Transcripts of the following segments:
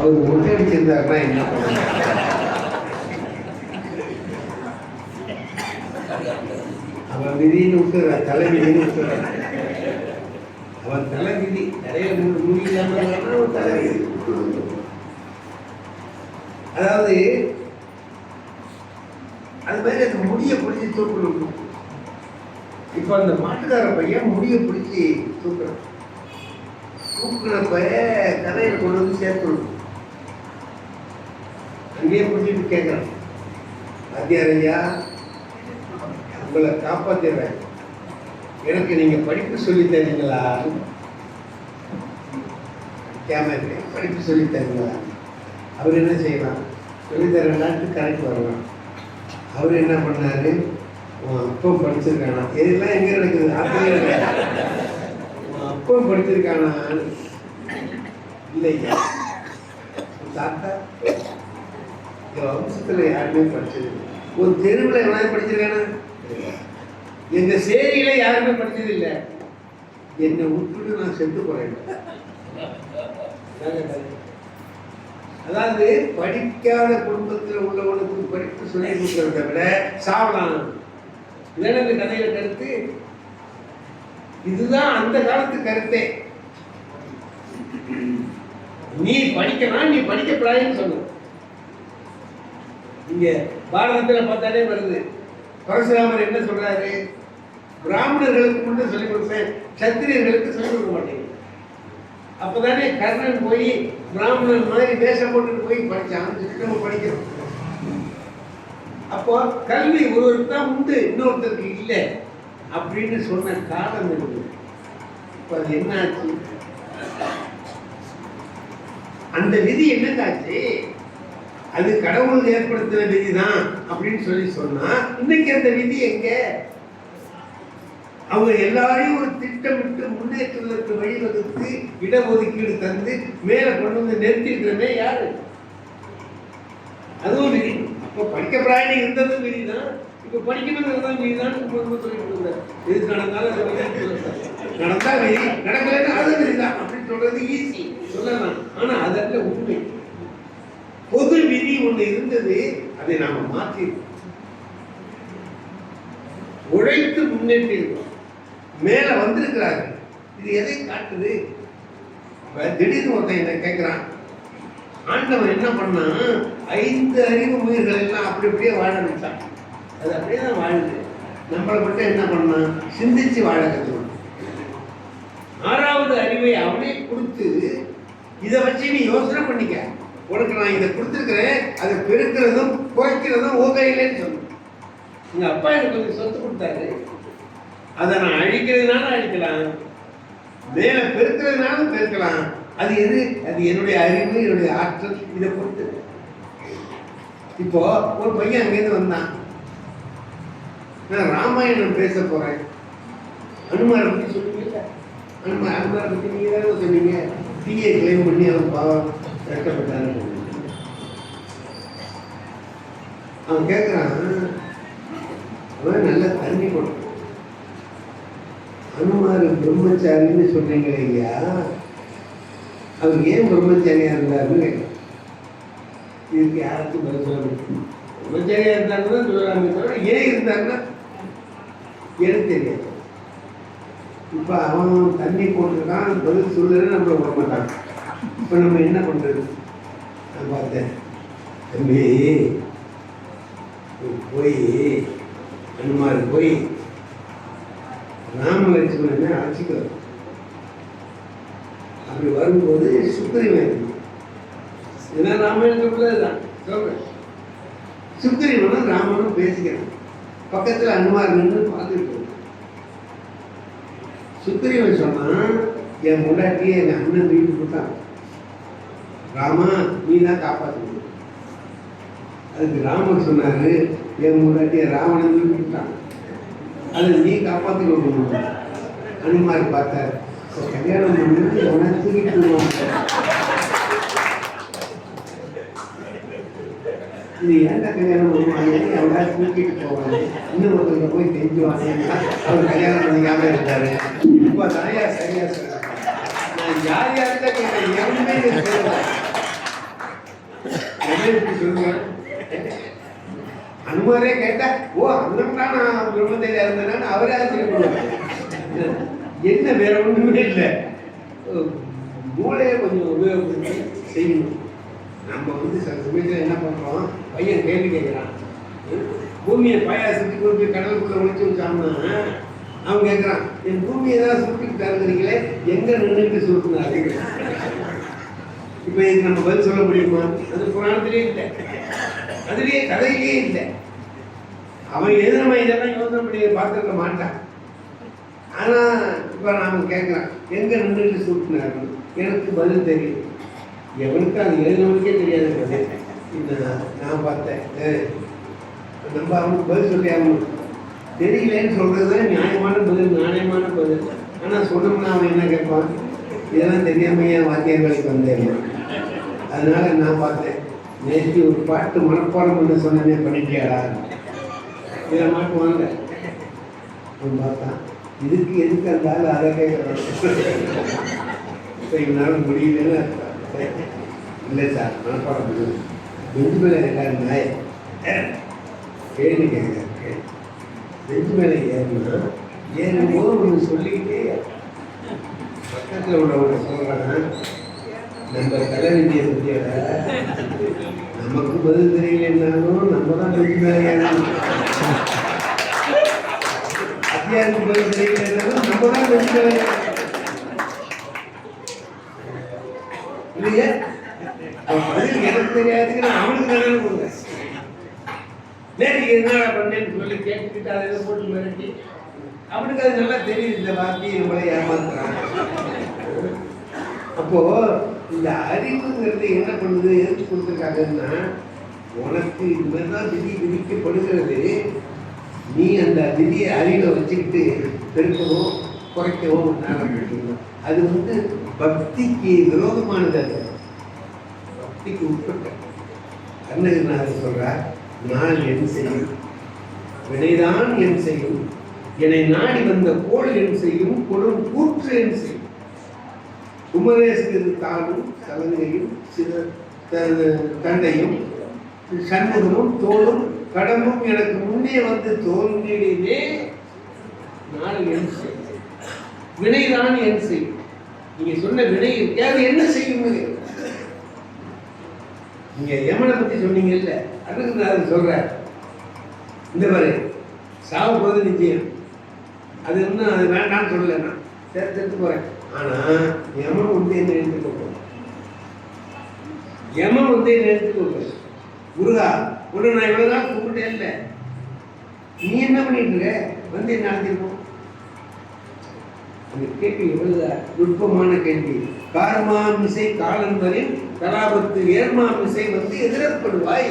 அவர் மொட்டை அடிச்சிருந்தாருன்னா என்ன பண்ண அவன் விதின்னு விட்டுறான் தலை விதின்னு விட்டுறான். அவன் தலை விதி நிறைய மு- முடி இல்லாம தலை விதி அதாவது அது மாதிரி அந்த முடியை பிடிச்சி தூக்கணும் இப்போ அந்த மாட்டுக்கார பையன் முடியை பிடிச்சி தூக்குறான். தூக்குறப்ப கதையில் கொண்டு வந்து சேர்த்துணும் அங்கேயே பிடிச்சிட்டு கேட்குறான் வாத்தியார் ஐயா உங்களை காப்பாத்திடுறேன். எனக்கு நீங்கள் படிப்பு சொல்லி தரீங்களா கேமரா படிப்பு சொல்லி தரீங்களா அவர் என்ன செய்யலாம் சொல்லி தரலான்ட்டு கரெக்ட் வரலாம் அவர் என்ன பண்ணார்? அப்பவும் படிச்சிருக்கானா? இதெல்லாம் எங்கே நடக்குது? ஆசிரியர் உன் படிச்சிருக்கானா? இல்லையா தாத்தா வம்சத்துல யாருமே படித்தது ஒரு தெருவில் எவ்வளோ படிச்சிருக்கானா? எங்கள் சேரியில் யாருமே படித்தது இல்லை என்னை விட்டுட்டு நான் செத்து போகிறேன் அதாவது படிக்காத குடும்பத்தில் உள்ளவனுக்கு படிப்பு சொல்லி கொடுக்கறத விட சாவலாம் இதுதானே இந்த கதையில் கருத்து. இதுதான் அந்த காலத்து கருத்தே. நீ படிக்கலாம் நீ படிக்கப்படாதுன்னு சொன்ன இங்கே பாரதத்தில் பார்த்தாலே வருது. பரசுராமர் என்ன சொல்கிறாரு பிராமணர்களுக்கு மட்டும் சொல்லிக் கொடுப்பேன் சத்திரியர்களுக்கு சொல்லிக் கொடுக்க மாட்டேங்க அப்போதானே கர்ணன் போய் பிராமணன் மாதிரி வேஷம் போட்டுட்டு போய் படித்தான் நம்ம படிக்கிறோம் அப்போ கல்வி ஒருவருக்கு தான் உண்டு இன்னொருத்தருக்கு இல்லை அப்படின்னு சொன்ன காலம் இருக்கு. இப்போ அது என்ன ஆச்சு அந்த விதி என்னக்காச்சு அது கடவுள் ஏற்படுத்தின விதி தான் அப்படின்னு சொல்லி சொன்னா இன்னைக்கு அந்த விதி எங்க? அவங்க எல்லாரையும் ஒரு திட்டமிட்டு முன்னேற்றுவதற்கு வழிவகுத்து இடஒதுக்கீடு தந்து மேல கொண்டு வந்து நிறுத்திருக்கிறமே யாரு? அதுவும் விதி. அப்போ படிக்க பிராணி இருந்ததும் விதி தான் இப்போ படிக்கணும் தான் விதி தான் சொல்லிட்டு இருந்தார் எது நடந்தாலும் நடந்தா விதி நடக்கலைன்னா அது விதி தான் அப்படின்னு சொல்றது ஈஸி சொல்லலாம். ஆனா அதல்ல உண்மை. பொது விதி ஒன்று இருந்தது அதை நாம மாற்றி உழைத்து முன்னேற்றிருக்கோம். மேல வந்திருக்கிறார்கள் இது எதை காட்டுது? திடீர்னு ஒருத்தன் என்ன கேட்கிறான் ஆண்டவன் என்ன பண்ணான் ஐந்து அறிவு உயிர்கள் எல்லாம் அப்படி அப்படியே வாழ வச்சான் அது அப்படியே தான் வாழுது. நம்மளை மட்டும் என்ன பண்ணான் சிந்திச்சு வாழ கற்றுக்கணும் ஆறாவது அறிவை அவனே கொடுத்து இதை வச்சு நீ யோசனை பண்ணிக்க. உனக்கு நான் இதை கொடுத்துருக்குறேன் அதை பெருக்கிறதும் குறைக்கிறதும் ஓகே கையிலேன்னு சொன்னேன் எங்கள் அப்பா எனக்கு கொஞ்சம் சொத்து கொடுத்தாரு. அதை நான் அழிக்கிறதுனால அழிக்கலாம். மேலே பெருக்கிறதுனாலும் பெருக்கலாம். அது எது? அது என்னுடைய அறிவு என்னுடைய ஆற்றல். இதை பொறுத்து இப்போ ஒரு பையன் அங்கேருந்து வந்தான். நான் ராமாயணம் பேச போகிறேன் அனுமாரை பற்றி சொன்னீங்கல்ல? அனுமார் அனுமாரை பற்றி நீங்கள் தானே சொன்னீங்க? தீயை கிளைம் பண்ணி அவன் பாவம். கஷ்டப்பட்டாரு அவன் கேட்குறான் அவன் நல்லா தண்ணி போட்டான். அனுமார் பிரம்மச்சாரின்னு சொல்றீங்க ஐயா. அவர் ஏன் பிரம்மச்சாரியாக இருந்தாருன்னு கேட்குறான் இதுக்கு யாருக்கும் பதில் சொல்ல முடியும்? பிரம்மச்சாரியா இருந்தாருன்னு சொல்லலாமே தவிர ஏன் இருந்தாங்கன்னா எனக்கு தெரியாது. இப்போ அவன் தண்ணி போட்டிருக்கான் பதில் சொல்லுறேன்னு நம்மளை விட மாட்டான் இப்போ நம்ம என்ன பண்றது? நான் பார்த்தேன். தம்பி போய் அனுமார் போய் ராம லட்சுமணனை அழைச்சிக்கிறார் அப்படி வரும்போது சுக்ரீவன் ஏன்னா ராமாயணத்துக்குள்ளதான் சொல்கிறேன் சுக்ரீவனும் ராமனும் பேசிக்கிறான். பக்கத்துல அனுமார் நின்று பார்த்துட்டு இருக்கான். சொன்னான் என் முன்னாடியே என் அண்ணன் வீட்டு கொடுத்தான். ராமா நீ தான் காப்பாற்றணும் அதுக்கு ராமர் சொன்னாரு என் முன்னாடியே ராவணன் விட்டான் அதை நீ காப்பாற்றி கொடுக்கணும் அனுமார் பார்த்தார் "இப்ப கல்யாணம் பண்ணி உடனே தூக்கிட்டு இது ஏன்டா கல்யாணம் பண்ணுவாங்க எவ்வளோ தூக்கிட்டு போவாங்க இன்னும் ஒருத்தருக்கு போய் தெரிஞ்சுவாங்க அவர் கல்யாணம் பண்ணிக்காம இருந்தாரு இப்போ தாயா சரியா சொல்றாங்க யார் எவனுமே சொல்லுவேன் அனுமாரே கேட்டா ஓ அண்ணன் தான் நான் பிரம்மத்தையில இருந்தேன்னு அவரே ஆச்சரியப்படுவார் என்ன வேற ஒண்ணுமே இல்லை. மூளையை கொஞ்சம் உபயோகப்படுத்தி செய்யணும். நம்ம வந்து சில சமயத்தில் என்ன பண்ணுறோம் பையன் கேள்வி கேட்குறான். பூமியை பாயாசத்துக்கு கொண்டு போய் கடலுக்குள்ள ஒழிச்சு வச்சாங்கன்னா அவன் கேட்குறான் என் பூமியை தான் சுருட்டிட்டு எங்கே எங்க நின்றுட்டு சுருட்டினாரு இப்போ இதுக்கு நம்ம பதில் சொல்ல முடியுமா? அது புராணத்திலே இல்லை. அதுலேயே கதையிலே இல்லை. அவன் எதிரமா இதெல்லாம் யோசனை பண்ணி பார்த்துருக்க மாட்டான். ஆனால் இப்போ நான் கேட்குறான் எங்கே நின்றுட்டு சுருட்டினாரு? எனக்கு பதில் தெரியும். எவனுக்கு அது எழுதினவனுக்கே தெரியாது பதில் இந்த நான் பார்த்தேன். நம்ம அவனுக்கு பதில் சொல்லி ஆகணும் தெரியலன்னு சொல்கிறது நியாயமான பதில் நியாயமான பதில். ஆனால் சொன்னோம்னா அவன் என்ன கேட்பான்? இதெல்லாம் தெரியாம ஏன் வந்தேன். அதனால நான் பார்த்தேன். நேற்று ஒரு பாட்டு மனப்பாடம் பண்ண சொன்னதே பண்ணிட்டியாடா? இதை மாட்டுவாங்க அவன் பார்த்தான். இதுக்கு எதுக்கு அந்த ஆள் அதை கேட்கறான்? இப்போ இவனால் முடியலன்னு இல்லை சார் மனப்பாடம் பண்ணுது பெஞ்சு மேலே ரெண்டாயிரம் நாய கேள்வி கேட்க பெஞ்சு மேலே ஏறினா ஏறும்போது ஒன்று சொல்லிக்கிட்டே பக்கத்தில் உள்ளவங்க சொல்கிறாங்க நம்ம தலைவிதியை பற்றியோட நமக்கு பதில் தெரியலன்னாலும் நம்ம தான் பெஞ்சு மேலே ஏறணும் அத்தியாருக்கு பதில் தெரியலன்னாலும் நம்ம தான் பெஞ்சு மேலே இல்லையா? பதில் எனக்கு தெரியாதுக்கு அவனுக்கு தானே கொடுங்க நேற்றுக்கு என்னடா பண்ணேன்னு சொல்லி கேட்டுக்கிட்டு அதை போட்டு மிரட்டி. அவனுக்கு அது நல்லா தெரியுது இந்த வார்த்தையை நம்மளை ஏமாத்துறான். அப்போ இந்த அறிவுங்கிறது என்ன பண்ணுது எதிர்த்து கொடுத்துருக்காங்கன்னா உனக்கு இது மாதிரி தான் விதி விதிக்கப்படுகிறது. நீ அந்த விதியை அறிவை வச்சுக்கிட்டு பெருக்கவும் குறைக்கவும் ஆரம்பிக்கணும் அது வந்து பக்திக்கு விரோதமானது அது பக்திக்கு உட்பட்ட அருணகிரிநாதர் சொல்கிறேன் நான் என் செய்யும். வினைதான் என் செய்யும். என்னை நாடி வந்த கோள் என் செய்யும். கொடும் கூற்று என் செய்யும். குமரேசு தாளும் சலங்கையும் சில தந்தையும் சண்முகமும் தோளும் கடமும் எனக்கு முன்னே வந்து தோன்றினே நான் என் செய்யும். வினைதான் என் செய்யும். நீங்க சொன்ன வினை இருக்கு அது என்ன செய்யும்? நீங்க யமனை பத்தி சொன்னீங்க இல்ல? அதுக்கு நான் அதை இந்த மாதிரி சாவு போது நிச்சயம். அது இன்னும் அது வேண்டாம்னு சொல்லல நான் சேர்த்து செத்து போறேன். ஆனா யமன் வந்து என்ன எடுத்துக்க யமன் வந்து என்ன எடுத்துக்க போறேன் முருகா உன்னை நான் இவ்வளவு நாள் கூப்பிட்டே இல்லை. நீ என்ன பண்ணிட்டு இருக்க? வந்து என்ன அழைச்சிருக்கோம் அந்த கேள்வி எவ்வளவு நுட்பமான கேள்வி. காரமா மிசை வரை கலாபத்து ஏர்மா மிசை வந்து எதிரப்படுவாய்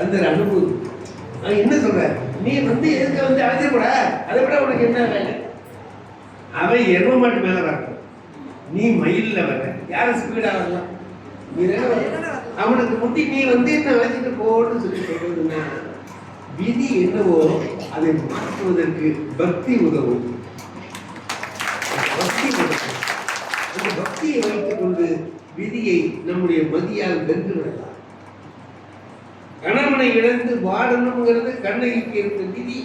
அந்த அனுபவம். நான் என்ன சொல்றேன் நீ வந்து எதுக்கு வந்து அழைச்சிருப்பட அதை விட உனக்கு என்ன வேலை? அவன் எரும மாட்டு மேல வரணும் நீ மயில்ல வர. யாரும் ஸ்பீடா வரலாம். அவனுக்கு முந்தி நீ வந்து என்ன அழைச்சிட்டு போன்னு சொல்லி சொல்றதுன்னா விதி என்னவோ அதை மாற்றுவதற்கு பக்தி உதவும். பக்தி உதவும். அந்த பக்தியை வைத்துக் கொண்டு விதியை நம்முடைய மதியால் வென்று விடலாம் கணவனை இழந்து வாழணுங்கிறது கண்ணகிக்கு இருந்த விதி.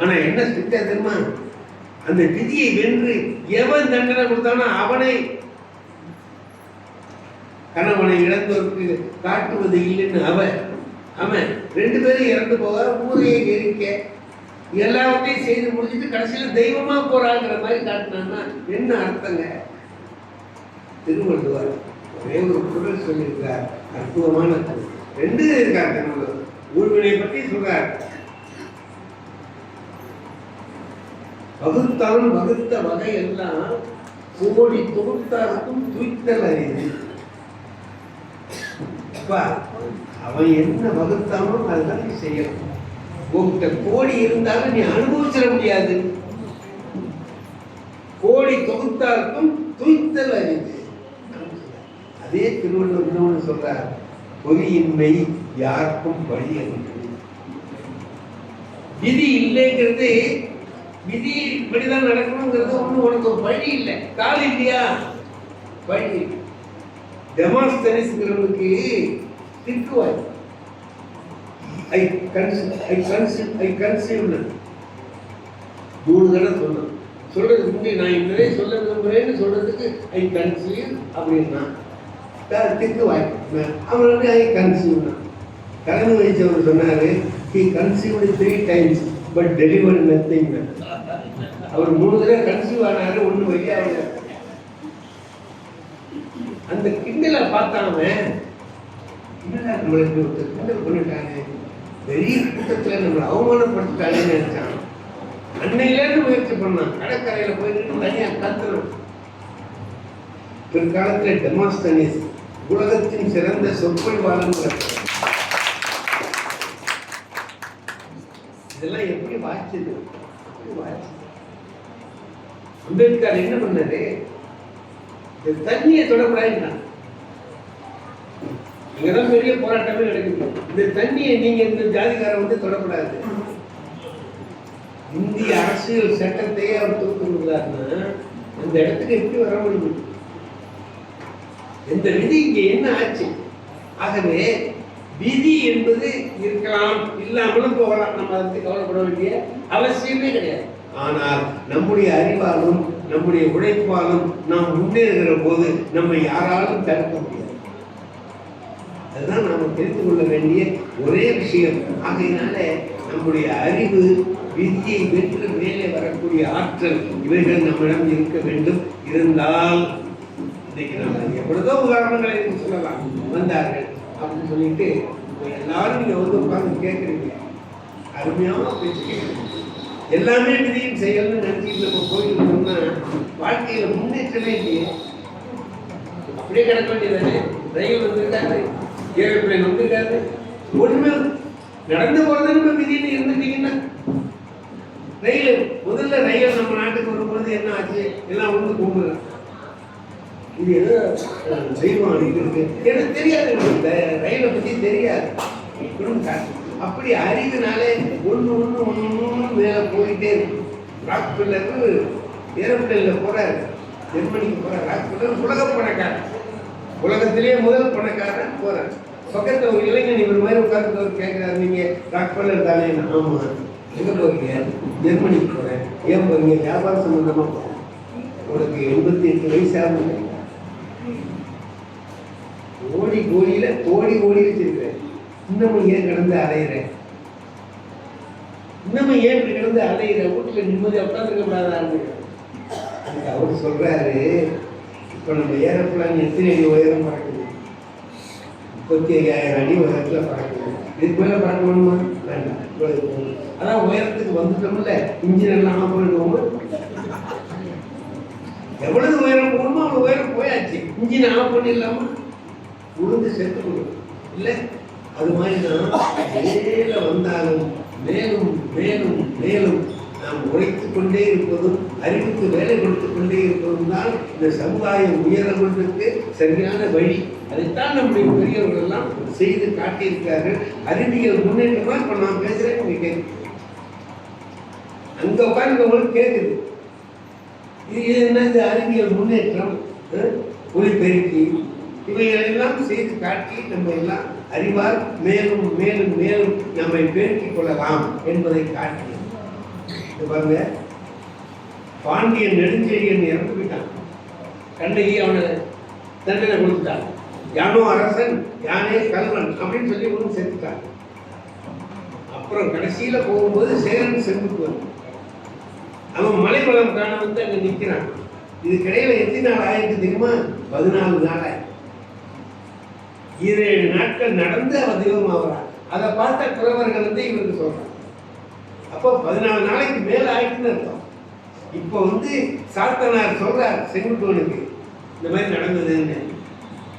ஆனா என்ன செஞ்சா தெரியுமா அந்த விதியை வென்று எவன் தண்டனை கொடுத்தானோ அவனை. கணவனை இழந்தோருக்கு காட்டுவது இல்லைன்னு அவன். அவன் ரெண்டு பேரும் இறந்து போவார் ஊரையை எரிக்க எல்லாவற்றையும் செய்து முடிச்சுட்டு கடைசியில தெய்வமா போறாங்கிற மாதிரி காட்டினான்னா என்ன அர்த்தங்க? திருவள்ளுவர் ஒரே ஒரு குரல் சொல்லியிருக்கிறார். அற்புதமான குரல். ரெண்டு இருக்கார் திருவள்ளுவர். ஊழ்வினை பற்றி சொல்றார். வகுத்தாலும் வகுத்த வகை எல்லாம் கோடி தொகுத்தாருக்கும் துய்த்தல் அறிவு. அப்பா அவன் என்ன வகுத்தானோ அதுதான் நீ செய்யணும். உன்கிட்ட கோடி இருந்தாலும் நீ அனுபவிச்சிட முடியாது. கோடி தொகுத்தாருக்கும் துய்த்தல் அறிவு. அதே திருவள்ளுவர் இன்னொன்று சொல்றார்? பொறியின்மை யாருக்கும் வழி என்று விதி இல்லைங்கிறது விதி இப்படிதான் நடக்கணுங்கிறது ஒன்றும் உனக்கு வழி இல்லை. கால் இல்லையா? வழி இல்லை. டெமாஸ்தனிஸ்ங்கிறவனுக்கு திட்டுவாய் ஐ கன்சி ஐ கன்சி ஐ கன்சீவ்னு மூணு தடவை சொன்னான் சொல்றதுக்கு முன்னாடி நான் இன்னரே சொல்ல விரும்புகிறேன்னு சொல்றதுக்கு ஐ கன்சீவ் அப்படின்னா திட்டுவாய் வாய்ப்பு வந்து ஐ கன்சீவ்னா தலைமை வகிச்சவர் சொன்னார் he conceived three times. But delivery nothing அவர் மூணு தடவை கன்சீவ் ஆனார் ஒண்ணு வெளியாக அந்த கிண்டலை பார்த்தாம என்னடா நம்மளுக்கு ஒருத்தர் கிண்டல் பண்ணிட்டாங்க பெரிய கூட்டத்தில் நம்மளை அவமானப்படுத்திட்டானேன்னு நினைச்சான் அன்னையிலேருந்து முயற்சி பண்ணான் கடற்கரையில் போய் நின்று தனியா கத்துறான் பிற்காலத்துல டெமாஸ்தனிஸ் உலகத்தின் சிறந்த சொற்பொழிவாளன் இதெல்லாம் எப்படி வாய்ச்சது? அம்பேத்கர் என்ன பண்ணது இந்த தண்ணியை தொடக்கூடாதுன்னா இங்கதான் பெரிய போராட்டமே நடக்குது. இந்த தண்ணியை நீங்க இந்த ஜாதிக்காரன் வந்து தொடக்கூடாது. இந்திய அரசியல் சட்டத்தையே அவர் தூக்கி கொடுக்குறாருன்னா அந்த இடத்துக்கு எப்படி வர முடியும்? இந்த விதி இங்கே என்ன ஆச்சு? ஆகவே விதி என்பது இருக்கலாம் இல்லாமலும் போகலாம். நம்ம அதை கவலைப்பட வேண்டிய அவசியமே கிடையாது. ஆனால் நம்முடைய அறிவாலும் நம்முடைய உழைப்பாலும் நாம் முன்னேறுகிற போது நம்ம யாராலும் தடுக்க முடியாது. அதுதான் நாம் தெரிந்து கொள்ள வேண்டிய ஒரே விஷயம். ஆகையினால நம்முடைய அறிவு விதியை வென்று மேலே வரக்கூடிய ஆற்றல் இவைகள் நம்மிடம் இருக்க வேண்டும். இருந்தால் இன்னைக்கு நம்ம உதாரணங்களை சொல்லலாம். வந்தார்கள். அப்படின்னு சொல்லிட்டு எல்லாரும் நீங்கள் வந்து உட்காந்து கேட்குறீங்க அருமையான பேச்சு கேட்குறீங்க எல்லாமே விதியும் செய்யணும்னு நினைச்சிட்டு நம்ம கோயிலுக்கு போனா வாழ்க்கையில முன்னேற்றமே இல்லையே. அப்படியே கிடக்க வேண்டியதானே? ரயில் வந்திருக்காரு ஏரோப்ளேன் வந்திருக்காரு ஒண்ணுமே நடந்து போகிறது நம்ம விதின்னு இருந்துட்டீங்கன்னா ரயில். முதல்ல ரயில் நம்ம நாட்டுக்கு வரும்போது என்ன ஆச்சு? எல்லாம் வந்து கும்புறாங்க இது ஏதோ அஹ், தெய்வம் இருக்கு. எனக்கு தெரியாது எனக்கு ரயிலை பற்றி தெரியாது. அப்படி அறிவினாலே ஒன்று ஒன்று ஒன்று ஒன்று மேலே போயிட்டே இருக்கு ராக் பில்லர் ஏரோப்ளேன்ல போறாரு. ஜெர்மனிக்கு போறாரு. ராக் பில்லர் உலக பணக்காரன். உலகத்திலேயே முதல் பணக்காரன் போகிறார் பக்கத்தில் ஒரு இளைஞன் இவர் மாதிரி உட்கார்ந்து கேட்கிறாரு நீங்கள் ராக் பில்லர் தானே ஆமா எங்கே போகிறீங்க ஜெர்மனிக்கு போகிறேன் ஏன் போகிறீங்க வியாபார சம்மந்தமாக போகிறேன் உனக்கு எண்பத்தி எட்டு வயசு ஆகும் ஓடி கோடியில கோடி ஓடி வச்சிருக்கிறேன். இன்னமும் ஏன் கிடந்து அலையிறேன்? இன்னமும் ஏன் இப்படி கிடந்து அலையிற வீட்டுல நிம்மதியா உட்காந்துருக்க கூடாதான்னு அதுக்கு அவர் சொல்றாரு இப்ப நம்ம ஏரோப்ளான் எத்தனை அடி உயரம் பறக்குது? முப்பத்தி ஐயாயிரம் அடி உயரத்துல பறக்குது. இதுக்கு மேல பறக்க வேணுமா வேண்டாம் அதான் உயரத்துக்கு வந்துட்டோம்ல இன்ஜின் எல்லாம் ஆஃப் பண்ணிடுவோமா? எவ்வளவு உயரம் போகணுமோ அவ்வளவு உயரம் பண்ணிடலாமா உளுந்து சேர்த்து கொடுக்கணும் இல்லை அது மாதிரி தான் மேல வந்தாலும் மேலும் மேலும் மேலும் நாம் உழைத்து கொண்டே இருப்பதும் அறிவுக்கு வேலை கொடுத்துக் கொண்டே இருப்பதும் தான் இந்த சமுதாயம் உயர சரியான வழி. அதைத்தான் நம்முடைய பெரியவர்கள் எல்லாம் செய்து காட்டியிருக்கார்கள் அறிவியல் முன்னேற்றமா இப்போ நான் பேசுகிறேன் நீங்க அங்கே உட்காந்து உங்களுக்கு கேட்குது. இது இது என்ன இந்த அறிவியல் முன்னேற்றம்? அஹ், ஒலிபெருக்கி இவைகளெல்லாம் செய்து காட்டி நம்ம எல்லாம் அறிவால் மேலும் மேலும் மேலும் நம்மை பெருக்கிக் கொள்ளலாம் என்பதை காட்டி பாருங்க. பாண்டியன் நெடுஞ்செழியன் இறந்து விட்டான். கண்ணகி அவனை தண்டனை கொடுத்துட்டான். யானோ அரசன் யானே கல்வன் அப்படின்னு சொல்லி ஒன்று செத்துட்டான். அப்புறம் கடைசியில் போகும்போது சேரன் செங்குட்டுவன் அவன் மலைக்குளம் காண வந்து அங்கே நிற்கிறான் இதுக்கிடையில எத்தனை நாள் ஆயிருக்கு தெரியுமா? பதினாலு நாள் ஆயிருக்கு. ஏழு நாட்கள் நடந்து அவர் தெய்வம் ஆகிறான் அதை பார்த்த குறவர்கள் வந்து இவருக்கு சொல்றாங்க. அப்போ பதினாலு நாளைக்கு மேல ஆயிட்டுன்னு அர்த்தம். இப்போ வந்து சாத்தனார் சொல்றார் செங்குட்டுவனுக்கு இந்த மாதிரி நடந்ததுன்னு.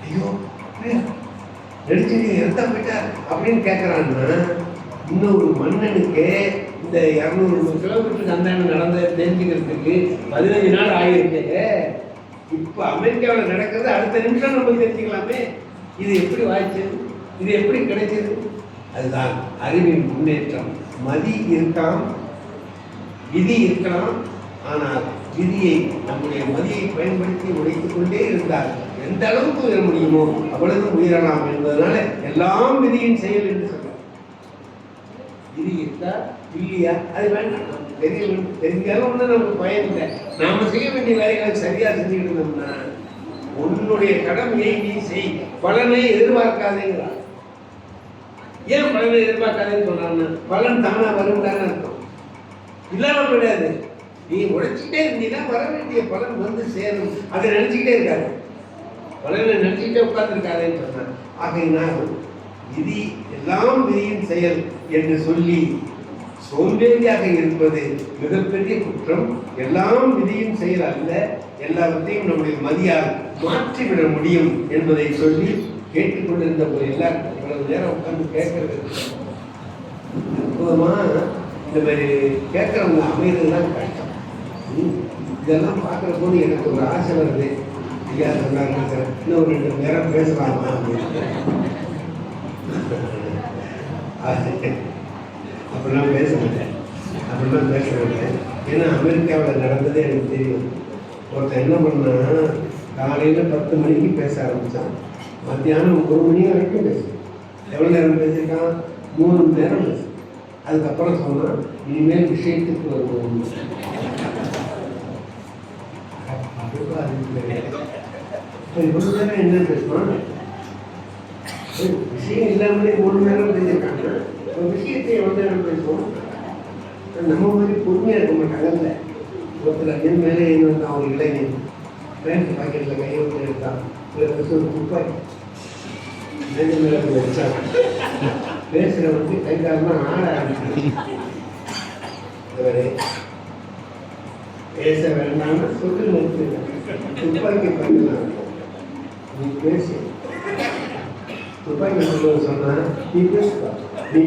ஐயோ நடிச்சு நடிச்சது இறந்தா போயிட்டார் அப்படின்னு கேட்கறான்னா இன்னொரு மன்னனுக்கு இந்த இரநூறு கிலோமீட்டர் சந்தானம் நடந்த தெரிஞ்சுக்கிறதுக்கு பதினஞ்சு நாள் ஆகிருக்கு இப்போ அமெரிக்காவில் நடக்கிறது அடுத்த நிமிஷம் நம்ம தெரிஞ்சுக்கலாமே. இது எப்படி வாய்ச்சது? இது எப்படி கிடைச்சது? அதுதான் அறிவின் முன்னேற்றம். மதி இருக்கலாம் விதி இருக்கலாம் ஆனால் விதியை நம்முடைய மதியை பயன்படுத்தி உடைத்துக் கொண்டே இருந்தார் எந்த அளவுக்கு உயர முடியுமோ அவ்வளவு உயரலாம் என்பதனால எல்லாம் விதியின் செயல் என்று சொல்றார் இது இருக்கா இல்லையா? அது வேண்டாம் தெரிய வேண்டும் தெரிஞ்சாலும் ஒன்றும் நமக்கு பயம் இல்லை. நாம செய்ய வேண்டிய வேலைகளை சரியா செஞ்சுக்கிட்டு இருந்தோம்னா உன்னுடைய கடமையை நீ செய்? பலனை எதிர்பார்க்காதேங்கிறார் ஏன் பலனை எதிர்பார்க்காதேன்னு சொல்றாங்க பலன் தானா வரும்தானே அர்த்தம். இல்லாம கிடையாது நீ உழைச்சிட்டே இருந்தீங்கன்னா வர வேண்டிய பலன் வந்து சேரும். அதை நினைச்சுக்கிட்டே இருக்காது. பலனை நினைச்சுக்கிட்டே உட்கார்ந்துருக்காதேன்னு சொன்னான் ஆகையினால் விதி எல்லாம் விதியின் செயல் என்று சொல்லி சோம்பேறியாக இருப்பது மிகப்பெரிய குற்றம். எல்லாம் விதியின் செயல் அல்ல. எல்லாவற்றையும் நம்முடைய மதியால் மாற்றிவிட முடியும் என்பதை சொல்லி கேட்டுக்கொண்டிருந்த ஒரு எல்லா இவ்வளவு நேரம் உட்கார்ந்து கேட்கறது அற்புதமா இந்த மாதிரி கேட்கறவங்க அமைதெல்லாம் கஷ்டம். இதெல்லாம் பார்க்குற போது எனக்கு ஒரு ஆசை வருது. ஐயா சொன்னாங்க சார் இன்னும் ஒரு ரெண்டு நேரம் பேசலாமா அப்படின்னு. அப்படிலாம் பேச மாட்டேன் அப்படிலாம் பேச மாட்டேன் ஏன்னா அமெரிக்காவில் நடந்ததே எனக்கு தெரியும். ஒருத்தர் என்ன பண்ணா காலையில் பத்து மணிக்கு பேச ஆரம்பித்தான் மத்தியானம் ஒரு மணி வரைக்கும் பேசு எவ்வளோ நேரம் பேசியிருக்கான்? மூணு மணி நேரம் பேசு அதுக்கப்புறம் சொன்னால் இனிமேல் விஷயத்துக்கு வருவோம். அதுவா இப்போ இவ்வளோ நேரம் என்ன பேசுவான்? விஷயம் இல்லாமலே மூணு நேரம் பேசியிருக்காங்க ஒரு விஷயத்தை எவ்வளோ நேரம் பேசுவோம் நம்ம மாதிரி பொறுமையாக இருக்க மாட்டாங்கல்ல ஒருத்தர் என் மேலே என்ன வந்தால் அவங்க இளைஞன் பேண்ட் பாக்கெட்டில் கையை விட்டு எடுத்தான் ஒரு ஒரு துப்பாக்கி நெஞ்சு மேலே வச்சாங்க வச்சான் பேசுகிறவனுக்கு கை காலமாக ஆட ஆரம்பிச்சு பேச வேண்டாம்னு சொல்லி நிறுத்துங்க துப்பாக்கி பண்ணலாம் நீ பேசு துபாய் சொல்லுவது சொன்னா நீ பேசுவா நீ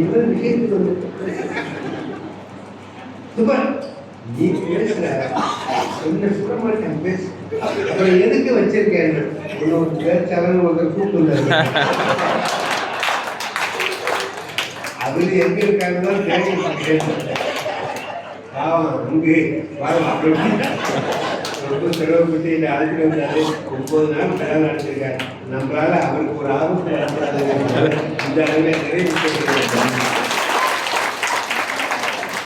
நீ பேசுற என்ன சொல்ல மாட்டேன் பேசு அப்புறம் எதுக்கு வச்சிருக்கேன் உன்னோட பேச்சாளர் ஒருத்தர் கூப்பிட்டு எங்க பாவம் பாவம் ரொம்ப சிரமப்பட்டு என்னை அழைச்சிட்டு வந்தாரு ஒன்பது நாள் கல்யாணம் நடத்திருக்காரு. நம்மளால அவருக்கு ஒரு ஆபத்து வரக்கூடாது இந்த அளவில் நிறைவு